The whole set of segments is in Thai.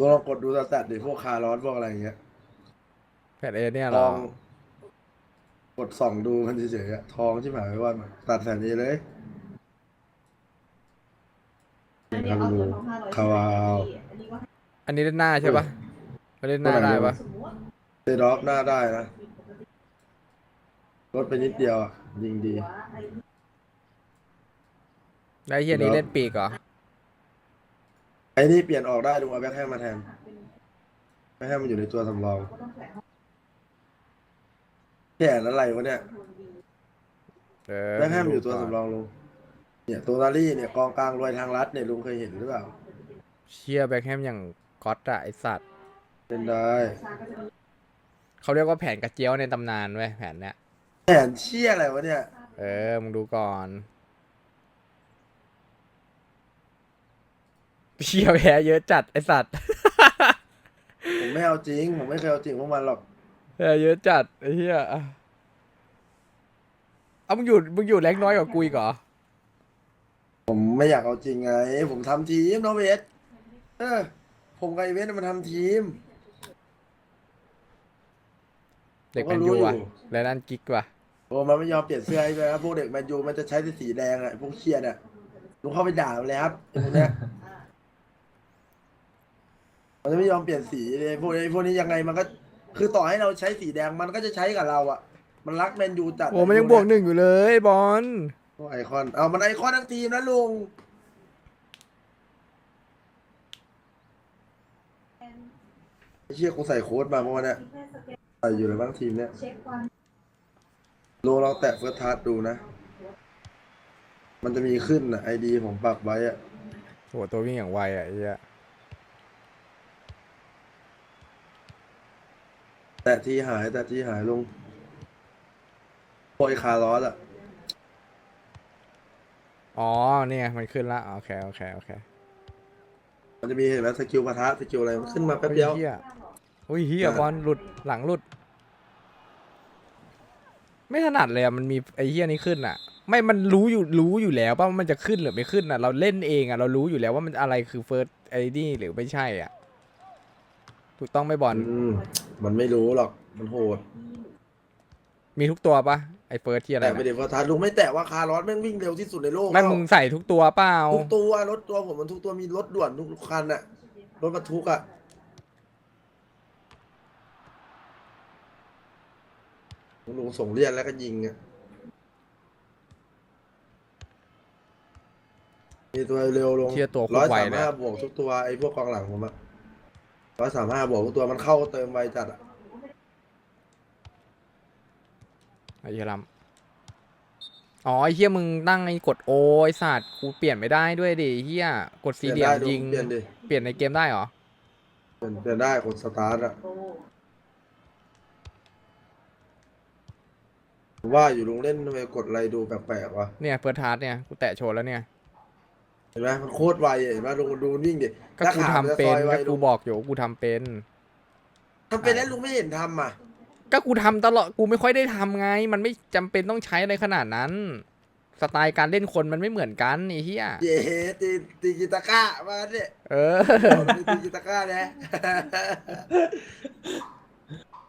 ลองกดดูสแตทดิพวกคาร์ลอสพวกอะไรอย่างเงี้ยแพทเอเนี่ยเหทรอองกดส่องดูมันเฉยๆอะทองที่หมายไว้ว่าตัดแสนนี้เลย อันนี้เอาตัวของห้าร้อยคาวาว อันนี้ว่าอันนี้เล่นหน้าใช่ปะไม่เล่นหน้าได้ปะสมมติเซดอฟหน้าได้นะลดไปนิดเดียวอะยิงดีว่าไอ้แล้วไอ้เฮียนี้เล่นปีกเหรอไอ้นี่เปลี่ยนออกได้ลุงเอาแบ็คแฮมมาแทนแบ็คแฮมมันอยู่ในตัวสำรองก็ต้องแขวนห้องแค่อะไรวะเนี่ยเออแบ็คแฮมอยู่ตัวสำรองลุงเนี่ยตัวนารี่เนี่ยกองกลางรวยทางรัฐเนี่ยลุงเคยเห็นหรือเปล่าเชียแบ็คแฮมอย่างก๊อตอะไอสัตว์เป็นได้ชาก็จะมีเขาเรียกว่าแผนกระเจียวในตำนานเว้ยแผนเนี้ยแผนเชี่ยอะไรวะเนี่ย เออมึงดูก่อน เชียแพ้เยอะจัดไอสัตว์ผมไม่เอาจริง ผมไม่เคยเอาจริงพวกมันหรอกแพ้เยอะจัดไอ้เหี้ยเอามึงอยู่มึงอยู่แรงน้อยกว่ากูอีกเหรอผมไม่อยากเอาจริงไง ผมทำทีมน้องเวสเออ ผมกับไอเวสมันทำทีม เด็กผมแมก็นรู้ยูอยู่อะแล้วนั่นกิ๊กว่ะโอ้มันไม่ยอมเปลี่ยนเสื้อให้ด้วยนะพวกเด็กแมนยูมันจะใช้แต่สีแดงอะพวกเครียดอะลุงเข้าไปด่ามันเลยครับไอ้พวกเนี้ย มันจะไม่ยอมเปลี่ยนสีเลยพวกไอ้พวกนี้ยังไงมันก็ คือต่อให้เราใช้สีแดงมันก็จะใช้กับเราอะมันรักแมนยูจัดโอ้มันยังบวกหนึ่งอยู่เลยบอลพวกไอคอนเอามันไอคอนทั้งทีมนะลุงไอ้เชี่ยกูใส่โค้ดมาเมื่อวานเนี่ยแค่สแกนใส่อยู่เลยบ้างทีมเนี่ยเช็ควันลุงลองแตะเฟิร์สทัสดูนะ มันจะมีขึ้นอะไอดีผมปรับไว้อะโหตัววิ่งอย่างไวอะไอ้เหี้ย แตะที่หายแตะที่หายลุงโอยคาร์ลอสอะอ๋อเนี่ยมันขึ้นละโอเคโอเคโอเคมันจะมีเห็นไหมสกิลปะทะสกิลอะไรมันขึ้นมาแป๊บเดียวเฮียอุ้ยเฮียเออบอลหลุดหลังหลุด ไม่ถนัดเลยอะมันมีไอ้เฮียนี้ขึ้นอะไม่มันรู้อยู่รู้อยู่แล้วป่ะว่ามันจะขึ้นหรือไม่ขึ้นอะเราเล่นเองอะเรารู้อยู่แล้วว่ามันอะไรคือเฟิร์สไอ้นี่หรือไม่ใช่อะถูกต้องไหม่บอลอืม มันไม่รู้หรอก มันโหด มีทุกตัวปะไอ้เฟิร์สที่อะไรแต่ไม่นะได้เฟิร์สทัสลุงไม่แตะว่าคาร์ลอสแม่งวิ่งเร็วที่สุดในโลกแม่งมึงใส่ทุกตัวเปล่าทุกตัวรถตัวผมมันทุกตัวมีรถด่วนทุกคันอะรถบรรทุกอะลุงส่งเรียนแล้วก็ยิงอะมีตัวเร็วลงเชียตัวโคร้อตยรไวสามเลยห้าอะบวกทุกตัวไอ้พวกกองหลังผมอะ ร้อยสามห้าบวกทุกตัวมันเข้าเติมไวจัดอะไอ้เฮียลำอ๋อไอ้เฮียมึงตั้งไอ้กดโอไอ้สัตว์กูเปลี่ยนไม่ได้ด้วยดิไอ้เฮียกดเปสี่ลี่ยนเหลี่ยมได้ดูยิง เปลี่ยนดิเปลี่ยนในเกมได้เหรอ เปลี่ยนเปลี่ยนได้กดสตาร์ทอะโตผมว่าอยู่ลุงเล่นทำไมกดอะไรดูแปลกๆวะเนี่ยเฟิร์สทาร์ดเนี่ยกูแตะโชว์แล้วเนี่ย เห็นไหมมันโคตรไวอะเห็นไหมลุงดูมันวิ่งดิก็กูขาทำมัจะเป็ซนอยไวก็ลุกูงบอกอยู่ว่ากูทำเป็น ทำเป็นแล้วลุงไม่เห็นทำอะก็กูทำตลอดกูไม่ค่อยได้ทำไง มันไม่จำเป็นต้องใช้อะไรขนาดนั้น สไตล์การเล่นคนมันไม่เหมือนกันไอ้เหี้ยเย้ตีตีกีตาก้ามาเนี่ยเออ ตีกีตาก้านะ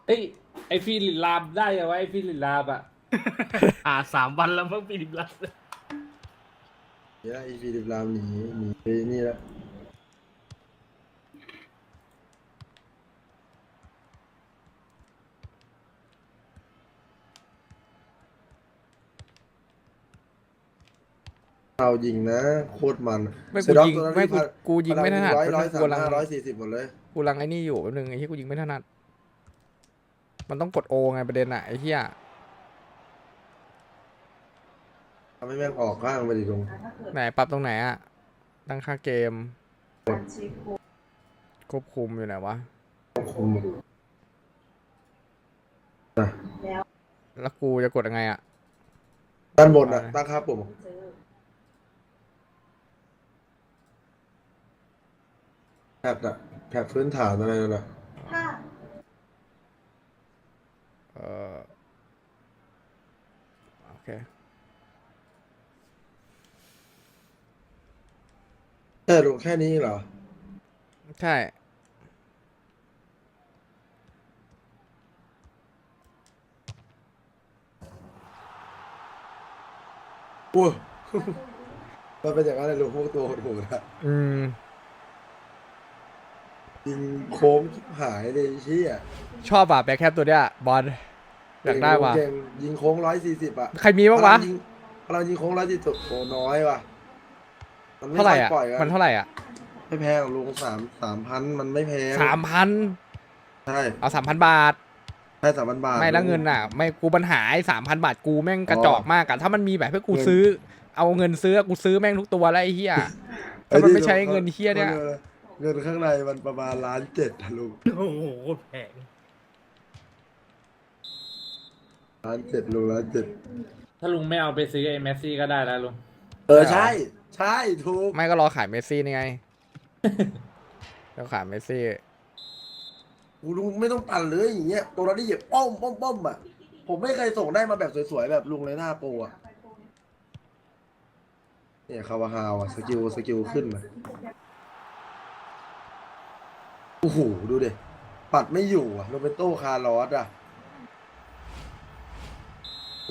เอ้ยไอฟิลิปลามได้ยังวะไอฟิลิปลามอะอ่าสามวันแล้วเพิ่งปีนิลัสเดี๋ย วไอ้ฟิลิปลามหนีหนีไปนี่แล้วเอายิงนะ โคตรมันไม่เซกูดอฟยิงตัวนั้นไม่กูพันกูยิงไม่ถนัดร้อยร้อยกูสามกำลังห้าร้อยสี่สิบหมดเลยกูกำลังไอ้นี่อยู่แป๊บนึงไอ้ที่กูยิงไม่ถนัดมันต้องกดโอไงประเด็นอะไอ้เหี้ย ทำให้แม่งออกข้างไปดิลุงถ้าเกิดไหนปรับตรงไหนอะตั้งค่าเกมการเช็คโค้ดควบคุมอยู่ไหนวะคุมแล้วแล้วกูจะกดยังไงอะด้านบนอะตั้งค่าปุ่มเจอแท็บอะแท็บพื้นฐานอะไรนั่นแหละถ้าเออโอเค เอรู้แค่นี้เหรอ ใช่ อุ้ย มันเป็นอย่างไรเลยลุงพวกตัวถูกนะอืม ยิงโค้งหายเลยไอ้อะชอบป่ะแบ็คแคปตัวเนี้ยบอลอยากได้ว่ะยิงโค้งร้อยสี่สิบอะใครมีบ้างวะเรายิงยิงโค้งร้อยสี่สิบโอ้น้อยว่ะ มันไม่เท่าไหร่อะค่ยปล่อยกัมันเท่าไหร่อะไม่แพงหรอกลุงสามสามพันมันไม่แพงสามพันใช่เอาสามพันบาท ใช่สามพันบาท ไม่แล้วเงินอะ ไม่กูปัญหาไอ้สามพันบาทกูแม่งกระจอกมากอะถ้ามันมีแบบให้กูเงิน ซื้อ เอาเงินซื้อกูซื้อแม่งทุกตัวแล้วไอ้เหี้ยถ้ามันไม่ใช้เงินเหี้ยเนี่ย เงินข้างในมันประมาณล้านเจ็ดอะลุงโอ้โหโคตรแพงล้านเจ็ดลุงล้านเจ็ดถ้าลุงไม่เอาไปซื้อไอ้แมสซี่ก็ได้แล้วลุงเออใช่ ใช่ถูกไม่ก็รอขายเมสซี่นี่ไงแล้วขายเมสซี่กูลุงไม่ต้องตันเลยอย่างเงี้ยตัวเราได้เหยียบป้อมป้อมป้อมอะผมไม่เคยส่งได้มาแบบสวยๆแบบลุงเลยหน้าโปรอะเนี่ยคาวาฮาวอะสกิลสกิลขึ้นอะโอ้โหดูดิปัดไม่อยู่อะโรเบโต้คาร์ลอสอะ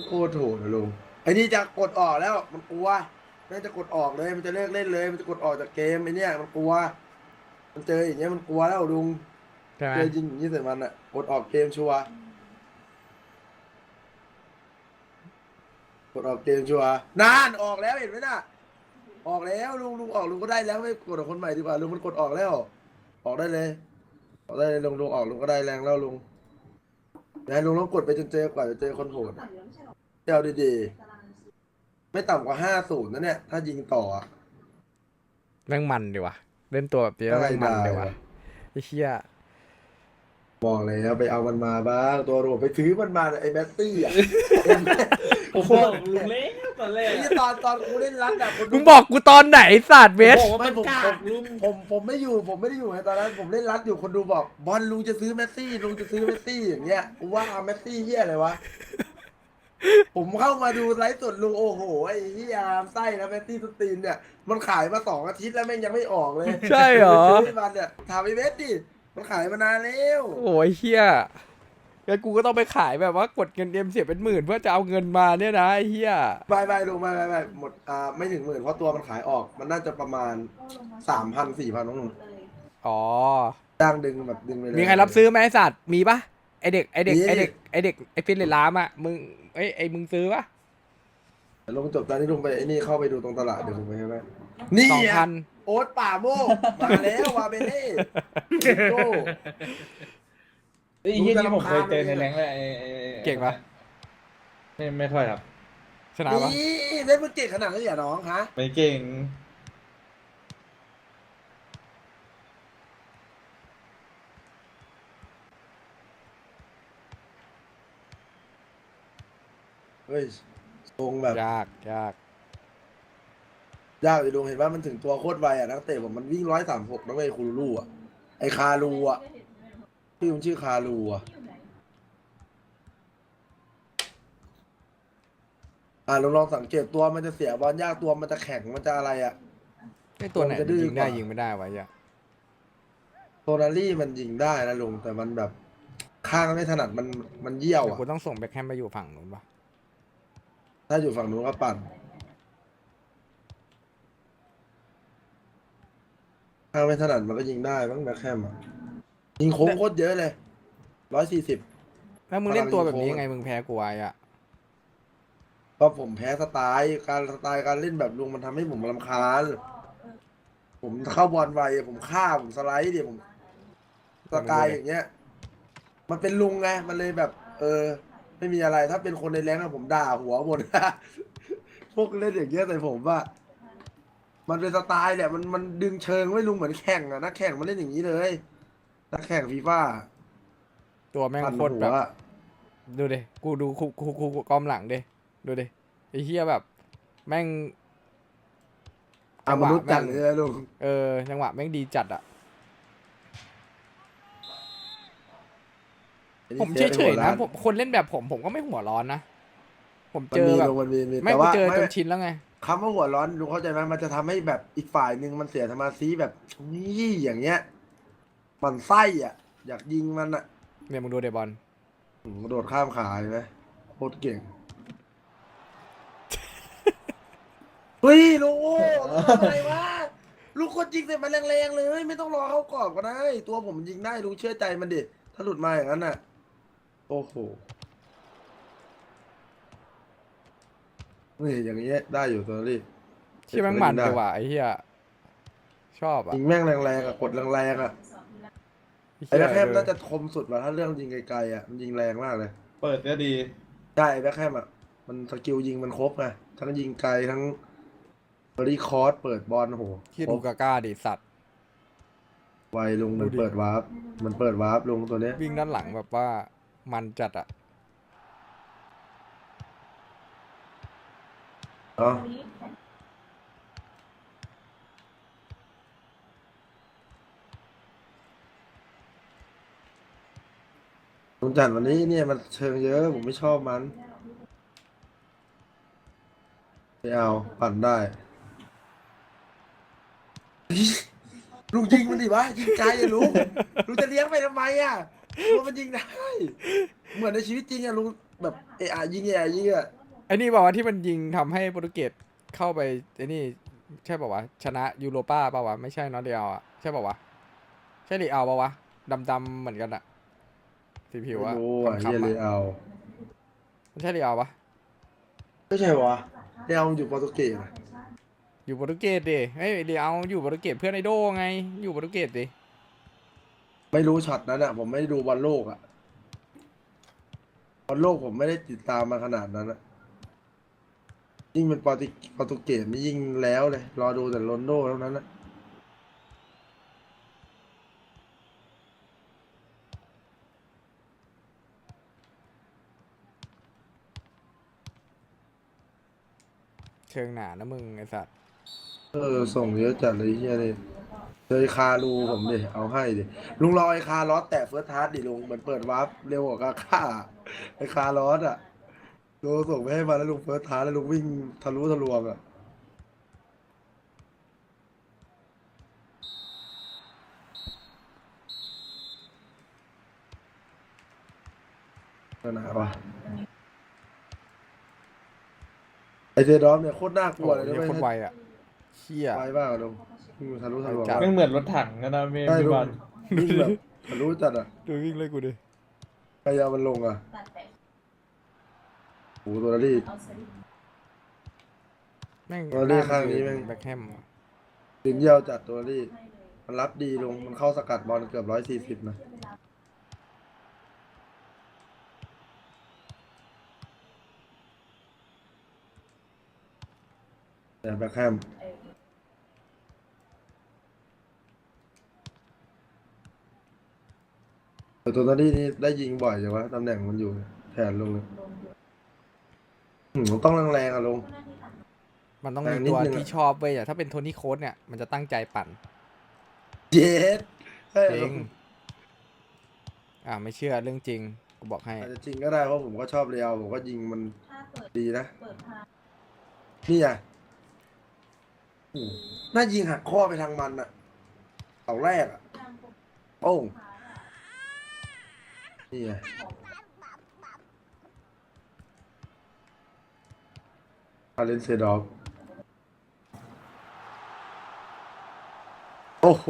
โคตรโหดอะลุงไอ้นี่จะกดออกแล้วมันกลัว น่าจะกดออกเลย มันจะเลิกเล่นเลย มันจะกดออกจากเกมไอ้เนี่ยมันกลัว มันเจออย่างเงี้ยมันกลัวแล้วลุงใช่ไหมเจอยิงอย่างนี้ใส่มันอะกดออกเกมชัวร์กดออกเกมชัวร์นานออกแล้วเห็นไหมน่ะ ออกแล้วลุงลุงออกลุงก็ได้แล้วไม่กดกับคนใหม่ดีกว่าลุงมันกดออกแล้ว ออกได้เลย ออกได้เลยลุงลุงออกลุงก็ได้แรงแล้วลุงนะลุงต้องกดไปจนเจอกว่าจะเจอคนโหดเจ้าดีๆ ไม่ต่ำกว่าห้าศูนย์นะเนี่ย ถ้ายิงต่ออะ แม่งมันดีว่ะเล่นตัวแบบนี้แล้วแม่งมันดีว่ะไอ้เหี้ยบอกเลยนะไปเอามันมาบ้าง ตัวโรดไปซื้อมันมาไอ้แมสซี่อะผมบอกลุงเล่นตอนแรกไอ้ตอนตอนกูเล่นรัดอะคนดูมึงบอกกูตอนไหนศาสตร์เวสบอกว่ามันไม่ผมกากลุงผมผมไม่อยู่ผมไม่ได้อยู่ไงตอนนั้น ผมเล่นรัดอยู่คนดูบอก บอลลุงจะซื้อเมสซี่ลุงจะซื้อเมสซี่อย่างเงี้ยกูว่าเอาเมสซี่เฮียอะไรวะ ผมเข้ามาดูไลฟ์สดลุงโอ้โหไอ้เฮียไส้นะเมสซี่สตรีนเนี่ยมันขายมาสองอาทิตย์แล้วแม่งยังไม่ออกเลยใช่เหรอ ซื้อมันเนี่ยถามไอ้เวสดิมันขายมานานแล้วโอ้ยเหี้ยแล้วกูก็ต้องไปขายแบบว่ากดเงินเอ็มเสียเป็นหมื่นเพื่อจะเอาเงินมาเนี่ยนะไอ้เหี้ยไปไปลุงไปไปไปหมดอ่าไม่ถึงหมื่นเพราะตัวมันขายออกมันน่าจะประมาณสามพันสี่พันน้องหนุ่มอ๋อ จ้างดึงแบบดึงไปเลยมีใครรับซื้อไหมไอ้สัตว์มีปะ ไอเด็กไอเด็กมีไอเด็กไอเด็กไอฟินเลนลามอะมึงไอยไอมึงซื้อปะลงจบตอนนี้ลงไปไอ้นี่เข้าไปดูตรงตลาดเดี๋ยวผมไปให้แม่นี่สองอะพันโอ๊ตป่าโมกมาแล้ววาเบเล่โก้ไอ้เหี้ยนี่ผมเคยเจอในแรงเลยไอ้ไอ้ไอ้เก่งปะไม่ไม่ค่อยครับชนะปะนี่เล่นมันเก่งขนาดนั้นเหรอน้องคะไม่เก่ง เฮ้ยทรงแบบ ยากยากยากเลยลุงเห็นว่ามันถึงตัวโคตรไวอะนักเตะผมมันวิ่งร้อยสามหกนักเตะคูลูลูอะไอคารูอะชื่อมันชื่อคารูอะอ่าลองลองสังเกตตัวมันจะเสียบอลยากตัวมันจะแข็งมันจะอะไรอะ ไอตัวไหนผมจะดื้อยิงได้กว่ายิ ยิงไม่ได้วะไอ้เหี้ยโทนารี่มันยิงได้นะลุงแต่มันแบบ ข้างไม่ถนัดมันมันเยี่ยวเดี๋ยวอะ กูต้องส่งแบ็คแฮมไปอยู่ฝั่งนู้นปะ ถ้าอยู่ฝั่งนู้นก็ปั่นข้างไม่ถนัดมันก็ยิงได้บ้างแบ็คแฮมอะยิงโค้งโคตรเยอะเลยร้อยสี่สิบ แล้วมึงเล่นตัวแบบนี้พลังยิงโค้งยังไงมึงแพ้กูไว้อะเพราะผมแพ้สไตล์การสไตล์การเล่นแบบลุงมันทำให้ผมรำคาญ ผมเข้าบอลไวผมฆ่าผมสไลด์เดี๋ยวผมสไตล์อย่างเงี้ย มันเป็นลุงไง มันเลยแบบ เออ ไม่มีอะไรถ้าเป็นคนในแรงนะผมด่าหัวหมด พวกเล่นอย่างเงี้ยใส่ผมว่า มันเป็นสไตล์แหละมันมันดึงเชิงไม่ลุงเหมือนแข่งอะนักแข่งมันเล่นอย่างนี้เลยนักแข่งฟีฟ่าตัวแม่งปั่นโคตรหัแบวบดูดิ กูดูกูกูกูกูกอมหลังดิ ดูดิไอ้เหี้ยแบบ แม่งอามนุษย์จัดเลยนะลุง เออจังหวะแม่งดีจัดอะ ผมเฉยๆนะผมคนเล่นแบบผมผมก็ไม่หัวร้อนนะ ผมมันเจอมีแบบลุงมันมีมีไม่แต่กูว่าเจอจไม่นชินแล้วไงคำว่าหัวร้อนลุงเข้าใจไหมมันจะทำให้แบบอีกฝ่ายหนึ่งมันเสียสมาธิแบบนี่อย่างเงี้ยมันไส้อะ อยากยิงมันอะเนี่ยมึงดูเดบอลอืมกระโดดข้ามขาเห็นไหมโคตรเก่งเฮ้ยลูกทำอะไรวะลูกคนยิงเสร็จมันแรงๆเลย ไม่ต้องรอเข้ากรอบก็ได้ ตัวผมยิงได้ลุงเชื่อใจมันดิถ้าหลุดมาอย่างนั้นน่ะ โอ้โหนี่อย่างเงี้ยได้อยู่ตัวนี้ที่แม่งมันดีว่ะไอ้เหี้ยชอบอะยิงแม่งแรงๆอะกดแรงๆอะไอ้เหี้ยแบ็คแฮมน่าจะคมสุดว่ะถ้าเรื่องยิงไกลๆอะมันยิงแรงมากเลย เปิดก็ดีใช่แบ็คแฮมอะมันสกิลยิงมันครบไงทั้งยิงไกลทั้งบริคอร์สเปิดบอลโหคิดครดูบกาก้าดิสัตว์ไวลุงมันดูดิเปิดวาร์ปมันเปิดวาร์ปลุงตัวเนี้ยวิ่งด้านหลังแบบว่า มันจัดอะเนาะลุงจัดวันนี้เนี่ยมันเชิงเยอะ ผมไม่ชอบมันไม่เอาปั่นได้ ลุงยิงมันดิวะยิงไกลอะลุงลุงจะเลี้ยงไปทำไมอะ ตัวมันยิงได้ เหมือนในชีวิตจริงอะลุงแบบเอะอะยิงเอะอะยิงอะไอ้นี่บอกว่าที่มันยิงทำให้โปรตุเกสเข้าไปไอ้นี่ใช่ป่าวะชนะยูโรป้าป่าวะไม่ใช่เนอเดียวอะใช่ป่าวะใช่ลีเอาป่าวะดำๆเหมือนกันอะสีผิวไม่อะรู้อะเฮียคำๆเลยอะเอามันใช่ลีเอาปะไม่ใช่วะเรียเอาอยู่โปรตุเกสอะอยู่โปรตุเกสดิเฮ้ยลีเอาอยู่โปรตุเกสเพื่อนไอโดไง อยู่โปรตุเกสดิ ไม่รู้ช็อตนั้นอะผมไม่ได้ดูบอลโลกอะบอลโลกผมไม่ได้ติดตามมาขนาดนั้นอะยิ่งเป็นโปรตุโปรตุเกสนี่ยิ่งแล้วเลย รอดูแต่โรนลโดเท่านั้นนะเชิงหนานะมึงไอสัตว์ เออ ส่งเยอะจัดเลยเฮียเลย เจอไอ้คารูผมดิ เอาให้ดิ ลุงรอไอ้คาร์ลอสแตะเฟิร์สทาร์ดดิลุงเหมือนเปิดวาร์ปเร็วกว่ากาค่าไอ้คาร์ลอสอะลุงส่งไปให้มาแล้วลุงเฟิร์สทาร์ดแล้วลุงวิ่งทะลุทะลวงอะนั่นนะวะไอเจดอมเนี่ยโคตรน่ากลัโอ้วยเลยนะเหี้ยเว้ยโคตรไวอะเชี่ยไวมากอะลุง วิ่งทะลุทะลวงจัด ไม่เหมือนรถถังกันนะพี่ใช่พี่ลุบงอลวิ่งแบบทะลุจัดอะดูวิ่งเลยกูดิพยายามมันลงอะโอ้โหตัวนี้แม่งเออเรียกข้างนี้แม่ง แบ็คแฮมดินเยี่ยวจัดตัวนี้มันรับดีลง มันเข้าสกัดบอลเกือบร้อยสี่สิบนะแต่แบ็คแฮม แต่ตัวนี้นี่ได้ยิงบ่อยจังวะตำแหน่งมันอยู่แทนลงเลยอืมต้องแรงๆอะลง มันต้องแต่มีนิดตัวนึงอะ ที่ชอบเว้ยอะถ้าเป็นโทนี่โค้ดเนี่ยมันจะตั้งใจปั่นเย็ดใช่จลริงงอ่าไม่เชื่อเรื่องจริงกูบอกให้อาจจะจริงก็ได้เพราะผมก็ชอบเรียวผมก็ยิงมันดีนะนี่ไงโอ้โหน่ายิงหักข้อไปทางมันอะเสาแรกอะโอ้ง นี่ไงอาเลนเซดอกโอ้โห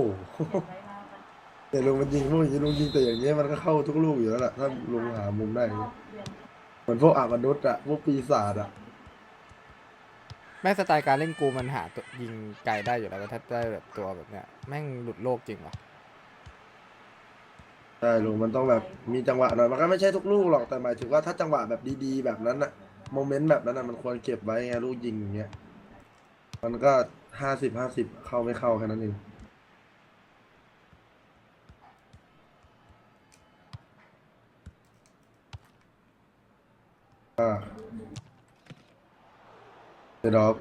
แต่ลุงมันยิงพวกอย่างนี้ลุงยิงแต่อย่างเงี้ยมันก็เข้าทุกลูกอยู่แล้วแหละถ้าลุงหามุมได้เหมือนพวกอามนุษย์อะพวกปีศาจอะแม่งสไตล์การเล่นกูมันหาตัวยิงไกลได้อยู่แล้วถ้าได้แบบตัวแบบเนี้ยแม่งหลุดโลกจริงวะ ใช่ลุงมันต้องแบบมีจังหวะหน่อยมันก็ไม่ใช่ทุกลูกหรอกแต่หมายถึงว่าถ้าจังหวะแบบดีๆแบบนั้นอะโมเมนต์แบบนั้นอะมันควรเก็บไว้ไงลูกยิงอย่างเงี้ยมันก็ห้าสิบห้าสิบเข้าไม่เข้าแค่นั้นเองอ่าเดดอฟ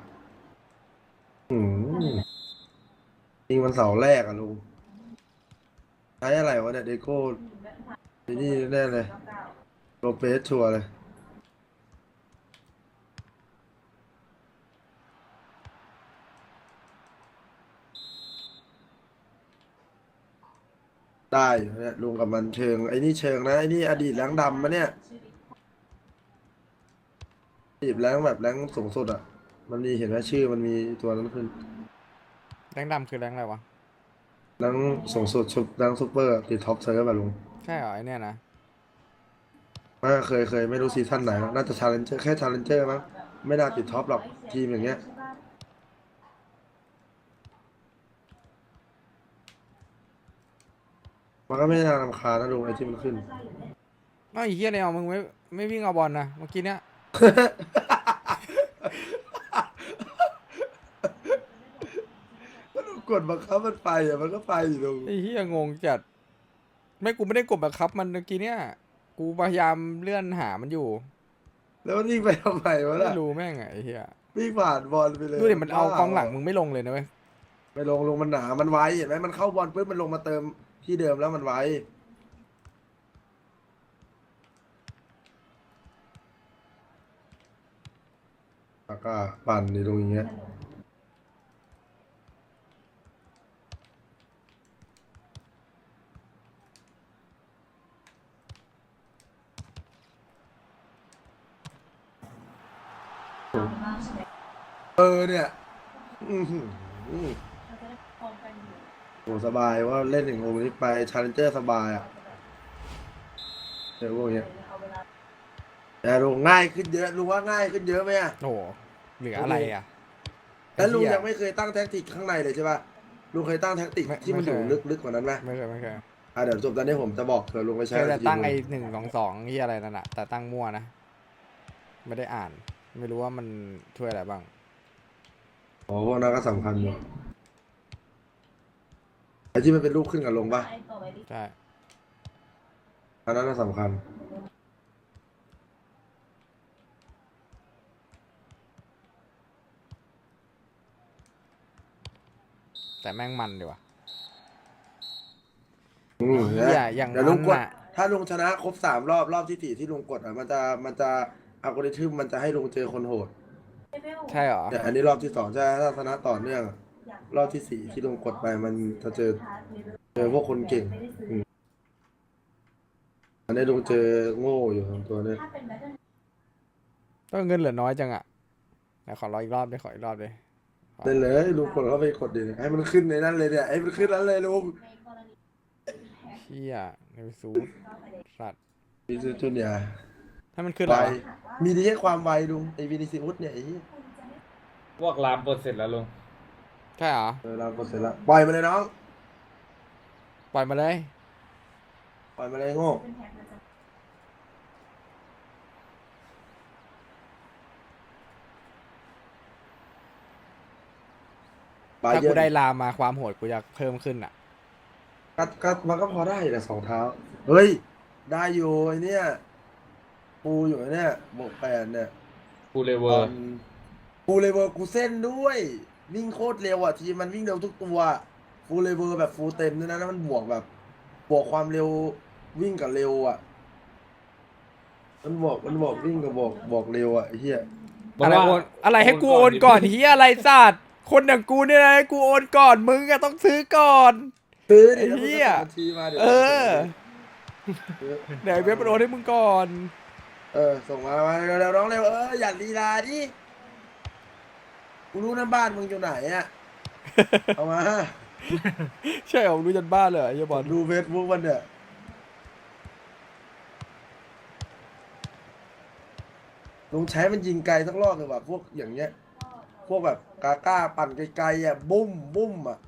อืมยิงมันเสาแรกอะลุง ใช้อะไรวะเนี่ยเดโก้นี่แน่เลยโรเปสชัวร์เลย ได้อยู่เนี่ยลุงกับมันเชิง ไอ้นี่เชิงนะ ไอ้นี่อดีตแรงดำมะเนี่ยอดีตแรงแบบแรงสูงสุดอะมันมีเห็นไหมชื่อมันมีตัวนั้นขึ้น แรงดำคือแรงอะไรวะ นังส่งสุดชุบนังซุปเปอร์ติดท็อปเซิร์ฟแบบลุงใช่เหรอไอเนี่ยนะไม่เคยเคยไม่รู้ซีซั่นไหนหรอกน่าจะชาเลนเจอร์แค่ชาเลนเจอร์มั้งไม่น่าติดท็อปหรอกทีมอย่างเงี้ยมันก็ไม่น่ารำคาญนะลุงไอ้ที่มันขึ้น เอ้าไอ้เฮียเนี่ยมึงไม่ไม่วิ่งเอาบอลนะเมื่อกี้เนี้ย ก็ลุงกดบังคับมันไปอะมันก็ไปอยู่ลุงไอ้เฮียงงจัด ไม่กูไม่ได้กดบังคับมันเมื่อกี้เนี้ยกูพยายามเลื่อนหามันอยู่ แล้วมันวิ่งไปทำไมวะไม่ล่ะรู้แม่งอะไอ้เฮียวิ่งผ่านบอลไปเลยดูดิมันเอากองหลังมึงไม่ลงเลยนะเว้ยไม่ลงลงมันหนา มันไวเห็นไหมมันเข้าบอลปุ๊บมันลงมาเติมที่เดิมแล้วมันไวแล้วก็ปั่นดีลงอย่างเงี้ย เออเนี่ยอือหือโหสบายว่าเล่นถึงโอนี้ไปชาเลนเจอร์สบายอะเดี๋ยวพวกเนี้ยแต่ลุงง่ายขึ้นเยอะลุงว่าง่ายขึ้นเยอะไหมอะ โอ้โหเหลืออะไรอะแล้วลุงไอ้เหี้ยังไม่เคยตั้งแท็กติกข้างในเลยใช่ป่ะลุงเคยตั้งแท็กติกไม่ที่มันอยู่ไม่เคยลึกลึกกว่านั้นไหมไม่เคยไม่เคยอะเดี๋ยวจบตอนนี้ผมจะบอกเผื่อลุงไปเคใช้ยแต่ตั้งจริๆไอ้หนึ่งสองสองที่อะไรนั่นแหะแต่ตั้งมั่วนะ ไม่ได้อ่าน ไม่รู้ว่ามันช่วยอะไรบ้างโอ้พวกนั้นก็สำคัญอยู่ไอ้ที่มันเป็นรูปขึ้นกับลงป่ะใช่ อันนั้นก็สำคัญ แต่แม่งมันดีว่ะอืมเหี้ยอย่างเดี๋ยวลุงกดนั้นน่ะ ถ้าลุงชนะครบสามรอบรอบที่สี่ที่ลุงกดอะมันจะมันจะ อัลกอริทึมมันจะให้ลุงเจอคนโหด ใช่เหรอเนี่ยอันนี้รอบที่สองใช่ไหมถ้าชนะต่อเนื่องอะรอบที่สี่ที่ลุงกดไปมันจะเจอเจอพวกคนเก่งอืมอันนี้ลุงเจอโง่อยู่สองตัวเนี่ยต้องเงินเหลือน้อยจังอะไหนขอรออีกรอบดิขออีกรอบดิเล่นเลยลุงกดเข้าไปกดดิให้มันขึ้นในนั้นเลยเนี่ยให้มันขึ้นนั้นเลยลุงเชี่ยในซูดสัตว์มีซูจูเนียร์ ถ้ามันขึ้นไวแล้วมีดีแค่ความไวลุงไอวินิซิอุสเนี่ยไอ้เหี้ยพวกลามปลดเสร็จแล้วลุงใช่เหรอ เออเรากดเสร็จแล้วปล่อยมาเลยน้องปล่อยมาเลย ปล่อยมาเลยโง่บาถ้าเยิกูร์นได้ลามมาความโหดกูจะเพิ่มขึ้นอะก็ก็มันก็พอได้แหละสองเท้า เฮ้ย ได้อยู่ไอเนี่ย ปูอยู่ไอ้เนี่ยบวกแปดเนี่ยฟูเลเวตออร์นฟูเลเวอร์กูเส้นด้วย วิ่งโคตรเร็วอะทีมมันวิ่งเร็วทุกตัวฟูเลเวอร์แบบฟูลเต็มด้วยนะแล้วมันบวกแบบบวกความเร็ววิ่งกับเร็วอะ มันบอกมันบอกวิ่งกับบอกบอกเร็วอะไอ้เหี้ยอะไรโอนอะไรให้กูโอนก่อนเฮียอะไรสัตว์คนอย่างกูเนี่ยนะให้กูโอนก่อนมึงอะต้องซื้อก่อนซื้อดิไอ้เหี้ยแล้วมึงก็ส่งบัญชีมาดี๋ยวเออซื้อเดี๋ยวไอ้เว็บมันโอนให้มึงก่อน เออ ส่งมามาเร็วๆน้องเร็วเอออย่าลีลาดิกูรู้นะบ้านมึงอยู่ไหนอะ เอามาใช่เหรอรู้จันบ้านเลยเหรอไอ้เหี้ยบอลดูเฟซบุ๊กมันเนี่ยลุงใช้มันยิงไกลสักรอบเลยว่ะพวกอย่างเงี้ย พวกแบบกาก้าปั่นไกลๆอะบุ้มบุ้มอะ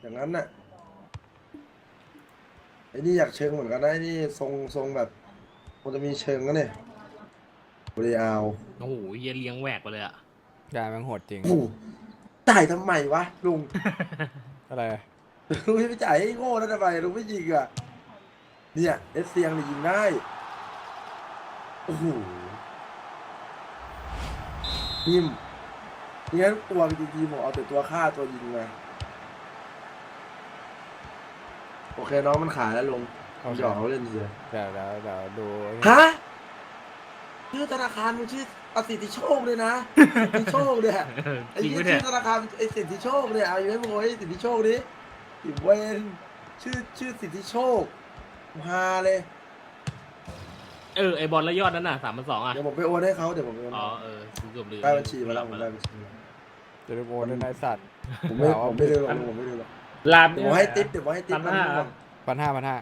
อย่างนั้นน่ะไอ้นี่อยากเชิงเหมือนกันนะไอ้นี่ทรงทรงแบบ มันจะมีเชิงก็เนี่ยบริอาลโอ้โหเหี้ยเลี้ยงแหวกไปเลยอะได้แม่งโหดจริงโอ้โหจ่ายทำไมวะลุง อะไร ลุงจะไปจ่ายให้โง่แล้วทำไมลุงไม่ยิงอะ เนี่ยเอสเซียงเนี่ยยิงได้โอ้โหนิ่มงั้นตัวจริงๆผมเอาแต่ตัวฆ่าตัวยิงมาโอเคน้องมันขายแล้วลุง โอเคหยอกเขาเล่นเสียเดี๋ยวเดี๋ยวเดี๋ยวดูฮะชื่อธนาคารมันชื่อประสิทธิโชคเลยนะสิทธิโชคเนี่ยไอ้จริงยี่ไหมเนี่ชื่ยอธนาคารไอ้สิทธิโชคเนี่ยเอาอยู่ไหมโว้ยสิทธิโชคดิสิเวนชื่อชื่อสิทธิโชคฮาเลยเออไอบอลและยอดนั้นน่ะสามพันสองอะเดี๋ยวผมไปโอนให้เขาเดี๋ยวผมไปโอนอ๋อให้เออกูเกือบลืมได้บัญชีมาแล้วผมได้บัญชีมาแล้วจะได้โอนด้วยนายสัตว์ผมไม่เอาผมไม่ดูหรอกผมไม่ดูหรอกลามเดี๋ยวผมให้ติ๊บเดี๋ยวผมให้ติ๊บพันห้านะพันห้าพันห้า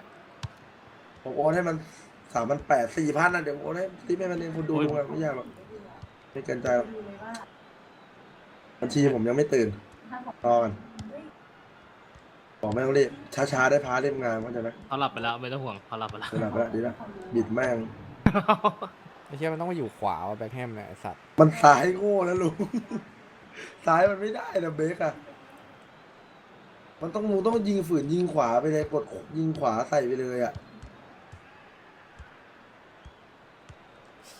ผมโอนให้มันสามพันแปดสี่พันนะเดี๋ยวผมโอนให้ติ๊บให้มันเองคุณดูดูอะไม่ยากหรอกไม่เกินใจหรอกดูเลยว่าบัญชีผมยังไม่ตื่นถ้าของรอกันบอกไม่ต้องรีบช้าๆได้พาเล่มงานเข้าใจไหมเขาหลับไปแล้วไม่ต้องห่วงเขาหลับไปแล้วเดี๋ยวหลับแล้วดีแล้วบิดแม่งไอ้เชี่ยมันต้องมาอยู่ขวาว่ะแบ็คแฮมเนี่ยไอ้สัตว์มันซ้ายโง่แล้วลุงซ้ายมันไม่ได้นะเบคอะมันต้องมูต้องยิงฝืนยิงขวาไปเลยกดยิงขวาใส่ไปเลยอะ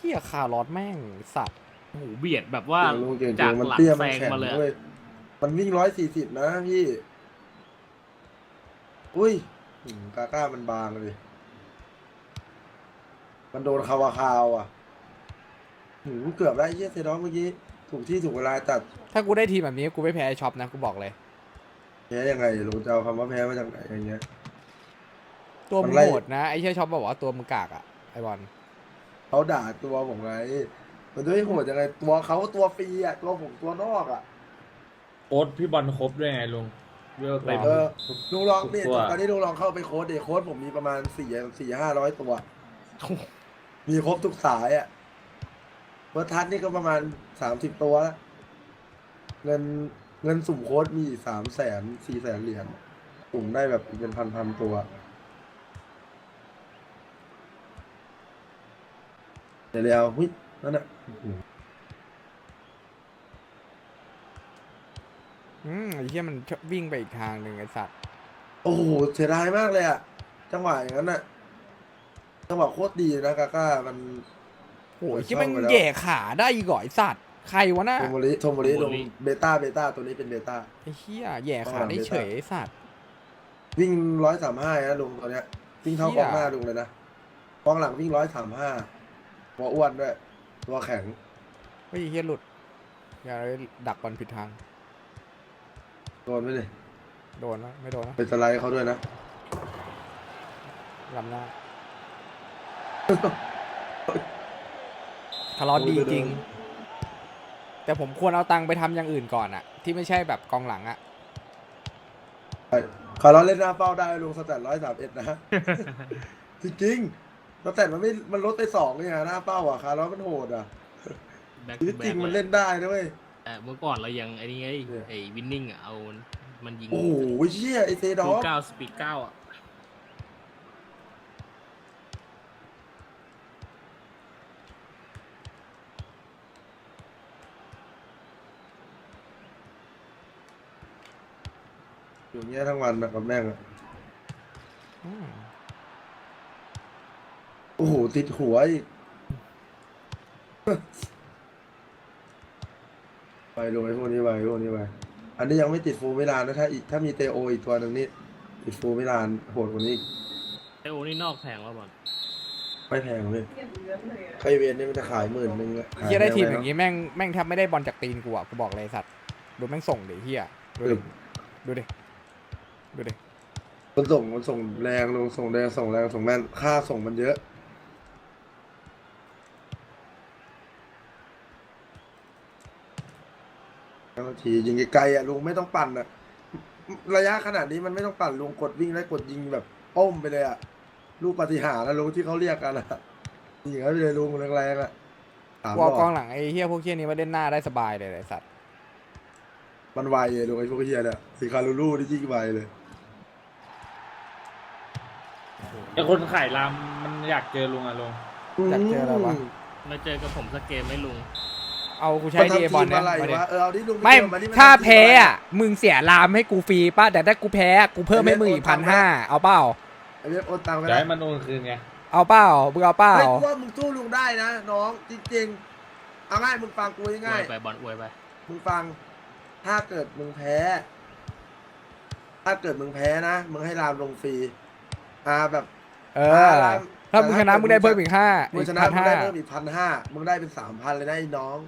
เชี่ยคาร์ลอสแม่งไอ้สัตว์โอ้โหเบียดแบบว่าลุงเก่งจากๆมันหลังเตี้ยแซมันงแข็งมาเลยอะเว้ยมันวิ่งร้อยสี่สิบนะพี่ อุ้ยอืมกาก้ามันบางเลย มันโดนคาวาคาวอะหืมเกือบได้เยี่ยเซดองเมื่อกี้ ถูกที่ถูกเวลาจัดถ้ากูได้ทีมแบบนี้กูไม่แพ้ไอ้ช็อปนะกูบอกเลย แพ้ยังไงลุงจะเอาคำว่าแพ้มาจากไหนอย่างเงี้ย ตัวมึมังนไล่ โหดนะไอ้เชี่ยช็อปบอกว่าตัวมึงกากอะไอ้บอล เขาด่าตัวผมไง มันจะไม่โหดยังไงตัวเขาตัวฟรีอะตัวผมตัวนอกอะโค้ดพี่บอลครบด้วยไงลุงเวลเต็ม เออลุงลองเนี่ยตัว ตอนนี้ลุงลองเข้าไปโค้ดเดโค้ดผมมีประมาณสี่สี่ห้าร้อยตัว มีครบทุกสายอะเวอร์ทัสนี่ก็ประมาณสามสิบตัวละเงินเงินสุ่มโค้ดมีสามแสนสี่แสนเหรียญสุ่มได้แบบเป็นพันพันๆตัว เดี๋ยวเดี๋ยวหุ้ยนั่นน่ะอื้อหืออืมไอ้เชี่ยมันชอบวิ่งไปอีกทางหนึ่งไอ้สัตว์โอ้โหเสียดายมากเลยอะ จังหวะอย่างนั้นน่ะ จังหวะโคตรดีนะกาก้ามัน โอ้ยโอ้ยที่มันเข้าไปแล้วแย่ขาได้อีกเหรอไอ้สัตว์ใครวะน่ะโทโมริโทโมริโทลโมงริเบต้าเบต้าตัวนี้เป็นเบต้า ไอ้เชี่ยแย่ขาได้เฉยไอ้สัตว์วิ่งร้อยสามห้านะลุงตัวเนี้ยวิ่งเท่ากองหน้าลุงเลยนะกองหลังวิ่งร้อยสามห้า หัวอ้วนด้วย ตัวแข็ง เฮ้ยไอ้เฮียหลุด อย่าเลยดักบอลผิดทาง โดนไหมเลยโดนแล้วไม่โดนแล้วไปสไลด์เขาด้วยนะ ลำหน้าคาร์ลอสดีจริง แต่ผมควรเอาตังค์ไปทำอย่างอื่นก่อนอะที่ไม่ใช่แบบกองหลังอะคาร์ลอสเล่นหน้าเป้าได้ลุงสแตทร้อยสามเอ็ดนะ จริงๆ สแตทมันไม่ มันลดไปสองเนี่ยหน้าเป้าอะคาร์ลอสมันโหดอะแบ็คชีวิตจริงมันเล่นได้นะเว้ยแต่เมื่อก่อนเรายังไอ้นี่ไงเนี่ยไอ้วินนิ่งอะเอามันยิงโอ้โหเชี่ยไอเซดอทูฟเก้าสปีดเก้าอะอยู่เงี้ยทั้งวันนะกับแม่งอะ อืมโอ้โห ติดหัวอีก ไปลงไอ้พวกนี้ไปพวกนี้ไปอันนี้ยังไม่ติดฟูลมิลานนะถ้าอีกถ้ามีเตโออีกตัวหนึ่งนี่ติดฟูลมิลานโหดกว่านี้อีกไอโอนี่นอกแพงแล้วบอลไม่แพงเลยเทียบเยอะเลยอะไคเวนนี่มันจะขายหมื่นหนึงอะไอ้เฮียได้ทีมขอย่างนี้งี้แม่งแม่งแทบไม่ได้บอลจากตีนกูอะกูบอกเลยไอ้สัตว์ดูแม่งส่งดิเฮียดูดิดูดิดูดิมันส่งมันส่งแรงลงส่งแรงส่งแรงส่งแม่นค่าส่งมันเยอะ บาง ทียิงไกลๆอะลุงไม่ต้องปั่นอะ ระยะขนาดนี้มันไม่ต้องปั่นลุงกดวิ่งแล้วกดยิงแบบอ้อมไปเลยอะ ลูกปฏิหารนะลุงที่เขาเรียกกันอะยิงให้ไปเลยลุงแรงๆอะสามกูรเอกองหลังไอ้เฮียพวกเฮียนี้มาเล่นหน้าได้สบายเลยไอ้สัตว์มันไวเลยลุงไอ้พวกเฮียเนี่ยสีคารูลูนี่ยิ่งไวเลยไอคนขายลามมันอยากเจอลุงอะลุงอยากเจออะไรวะ มาเจอกับผมสักเกมไหม่ลุง เอากูมันใช้ดีทำบอลทีมเนี่ยอะไรมาดิวะเออเอาดิลุงไม่เจอมาดินถ้าทำทีมแพ้อะไรอะมึงเสียรามให้กูฟรีป่ะแต่ถ้ากูแพ้กูเพิ่มให้มึงอีกพันห้าเอาเปล่าไอ้เว็บโอนตังค์ไปจะแล้วให้มันโอนคืนไงเอาเปล่ามึงเอาเปล่าไม่ว่ามึงสู้ลุงได้นะน้องจริงๆเอาง่ายมึงฟังกูอง่าวยยไปบอลอวยไปๆมึงฟัง ถ้าเกิดมึงแพ้ ถ้าเกิดมึงแพ้นะมึงให้รามลงฟรีอ่าแบบ เออถ้ามึงชนะมึงได้เพิ่มอีกห้ามึอีงกชนะพันมึงห้าได้เพิ่มอีกพันห้ามึงได้เป็นสามพันเลยนะไอ้น้อง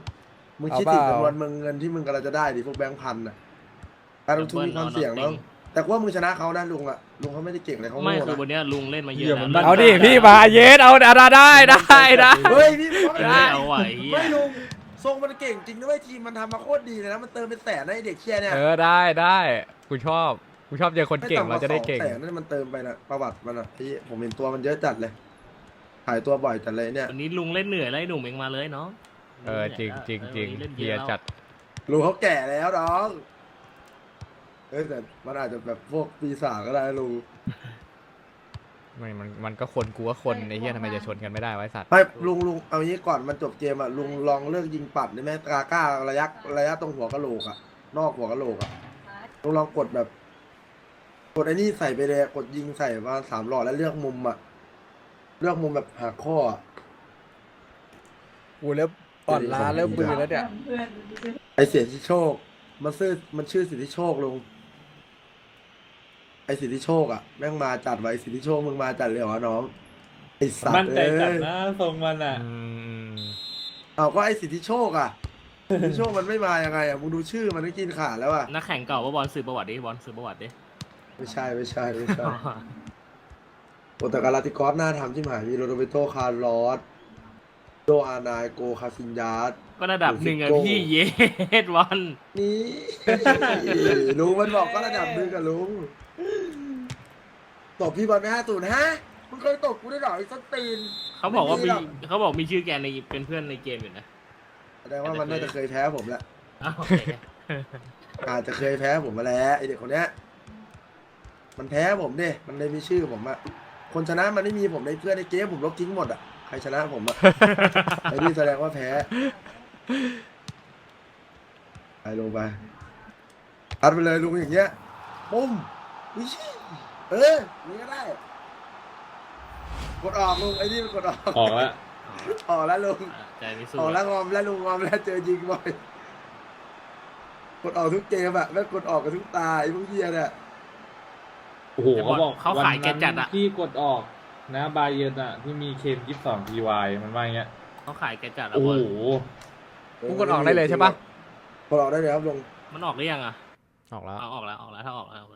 มึงคิดเอาถึงเปล่าจำนวนมึงเงินที่มึงกำลังจะได้ดิพวกแบงค์พันน่ะการลงทุนมีความเสี่ยงน้องแต่กูว่ามึงชนะเขานะลุงอะลุงเขาไม่ได้เก่งเลยเขาไม่โง่คือนะวันเนี้ยลุงเล่นมาเยเหี้อะยมันแล้วเอาดิพี่มาเยสเอาเอาได้ได้ได้ได้ เฮ้ยพี่ไม่ไม่ได้เอาไหวเหี้ยไม่ลุงทรงมันเก่งจริงด้วยทีมมันทำมาโคตรดีเลยนะมันเติมเป็นแสนนะไอ้เด็กเชียเนี่ยเออได้ได้กูชอบกูชอบเจอคนเก่งเราจะได้เก่งแต่นั่นมันเติมไปนะประวัติมันอะพี่ผมเห็นตัวมันเยอะจัดเลยหายตัวบ่อยจัดเลยเนี่ย วันนี้ลุงเล่นเหนื่อยแล้วไอ้หนุ่มเองมาเลยเนาะ เออจริงจริงจริงเล่นเยเฮียอะแล้วจัดลุงเขาแก่แล้วน้องเอ้ยแต่มันอาจจะแบบพวกปีศาจก็ได้ลุงไม่มันมันก็คนกูก็คนไอ้เฮียทำไมจะชนกันไม่ได้ไวะไอ้สัตว์ไม่ลุงลุงเอางี้ก่อนมันจบเกมอะลุงลองเลิกยิงปัดได้ไหมกาก้าระยะระยะตรงหัวกะโหลกอะ นอกหัวกะโหลกอะลุงลองกดแบบ กดไอ้นี่ใส่ไปเลยกดยิงใส่มาสามหลอดแล้วเลือกมุมอะเลือกมุมแบบหักข้ออะ กูเริ่ม อ่อนล้าเริ่มเบื่อแล้วเนี่ยเพื่อนไอเสียสิทธิโชค มันชื่อมันชื่อสิทธิโชคลุงไอสิทธิโชคอะแม่งมาจัดไว้สิทธิโชคมึงมาจัดเลยเหรอน้องไอสัตมั่นว์ใจเอ้จัดยนะทรงมันอะ อืมเอาก็ไอสิทธิโชคอะสิทธิโชคมันไม่มายังไงอะมึงดูชื่อมันก็กินขาดแล้วอะนักแข่งเก่าว่าบอลสืบประวัติดิบอลสืบประวัติดิไม่ใช่ไม่ใช่ไม่ใช่ โอแต่การาติกอสหน้าทำที่หมายมีโรโดเบโตคาร์ลอส โดอานายโกคาซินยาส ก็ระดับหนึ่งอะโก้พี่เยสบอลนี่ ลุงมันบอกก็ระดับหนึ่งกับลุงตบพี่บอลไปห้าศูนย์ฮะมึงเคยตบกูได้หรอไอ้ส้นตีน เขาบอกว่าไม่มีมีหรอก เขาบอกมีชื่อแกในเป็นเพื่อนในเกมอยู่นะแสดงว่ามันน่าจะเคยแพ้ผมแหละ อ้าวโอเคอาจจะเคยแพ้ผมมาแล้วไอเด็กคนเนี้ยมันแพ้ผมดิมันเลยมีชื่อผมอะคนชนะมันไม่มีผมในเพื่อนในเกมผมลบทิ้งหมดอะ ใครชนะผมอะไอ้นี่แสดงว่าแพ้ ไปลงไปตัดไปเลยลุงอย่างเงี้ยปุ้มวิชิเออนี่ก็ได้ กดออกลุงไอ้นี่มันกดออกออกแล้วออกแล้วลุงใจไม่สู้ออกแล้วงอมแล้วลุงงอมแล้วเจอยิงบ่อยกดออกทุกเกมอะแล้วกดออกกับทุกตาไอ้พวกเฮียเนี่ยโอ้โหเขาบอกเขาขายแกจัดอะที่กดออก นะบาเยร์นอะที่มีเคนยี่สิบสองทีวายมันว่าอย่างเงี้ยเขาขายแกจัดอะโอ้บอลโหกูกดออกได้เลยใช่ปะ กดออกได้เลยครับลุงมันออกหรือยังอะออกแล้ว เอาออกแล้วออกแล้วถ้าออกแล้วออกเลยพี่